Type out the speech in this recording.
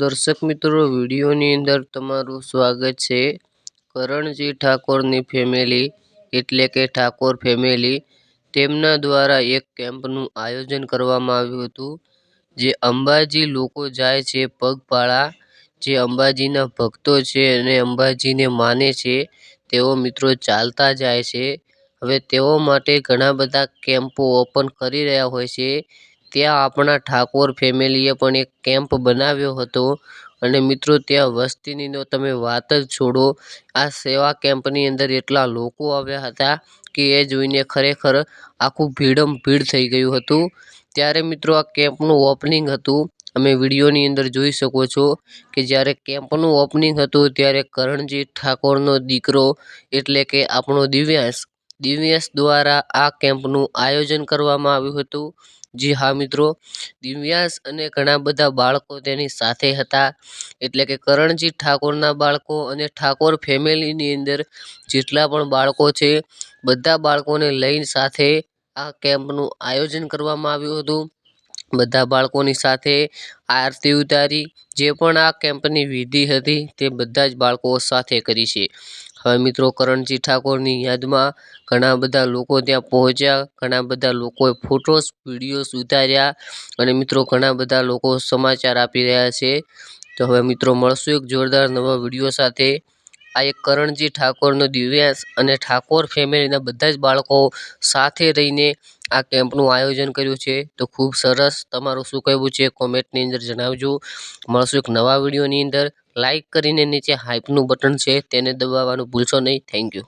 દર્શક મિત્રો, વિડીયોની અંદર તમારું સ્વાગત છે. કરણજી ઠાકોરની ફેમિલી એટલે કે ઠાકોર ફેમિલી તેમના દ્વારા એક કેમ્પનું આયોજન કરવામાં આવ્યું હતું, જે અંબાજી લોકો જાય છે પગપાળા, જે અંબાજીના ભક્તો છે અને અંબાજીને માને છે, તેઓ મિત્રો ચાલતા જાય છે. હવે તેઓ માટે ઘણા બધા કેમ્પો ઓપન કરી રહ્યા હોય છે. ત્યાં આપણા ઠાકોર ફેમિલીએ પણ એક કેમ્પ બનાવ્યો હતો અને મિત્રો ત્યાં વસ્તીની તો તમે વાત જ છોડો, આ સેવા કેમ્પની અંદર એટલા લોકો આવ્યા હતા કે એ જોઈને ખરેખર આખું ભીડમ ભીડ થઈ ગયું હતું. ત્યારે મિત્રો આ કેમ્પનું ઓપનિંગ હતું. અમે વિડીયોની અંદર જોઈ શકો છો કે જ્યારે કેમ્પનું ઓપનિંગ હતું ત્યારે કરણજી ઠાકોરનો દીકરો એટલે કે આપણો દિવ્યાંશ દિવ્યાંશ દ્વારા આ કેમ્પનું આયોજન કરવામાં આવ્યું હતું. જી હા, મિત્રો. દિવ્યાસ અને ઘણા બધા બાળકો તેની સાથે હતા. એટલે કે કરણજી ઠાકોરના બાળકો અને ઠાકોર ફેમિલીની અંદર જેટલા પણ બાળકો છે, બધા બાળકોને લઈને સાથે આ કેમ્પનું આયોજન કરવામાં આવ્યું હતું. બધા બાળકોની સાથે આરતી ઉતારી, જે પણ આ કેમ્પની વિધિ હતી તે બધા જ બાળકો સાથે કરી છે. હવે મિત્રો કરણજી ઠાકોરની યાદમાં ઘણા બધા લોકો ત્યાં પહોંચ્યા, ઘણા બધા લોકોએ ફોટોસ વિડીયોઝ ઉતાર્યા અને મિત્રો ઘણા બધા લોકો સમાચાર આપી રહ્યા છે. તો હવે મિત્રો મળશું એક જોરદાર નવા વીડિયો સાથે. આ એક કરણજી ઠાકોરનો દિવ્યાંશ અને ઠાકોર ફેમિલીના બધા જ બાળકો સાથે રહીને આ કેમ્પનું આયોજન કર્યું છે. તો ખૂબ સરસ તમારું શું કહેવું છે કોમેન્ટની અંદર જણાવજો. મળશું એક નવા વિડીયોની અંદર. લાઇક કરીને નીચે હાઇપનું બટન છે, તેને દબાવવાનું ભૂલશો નહીં. Thank you.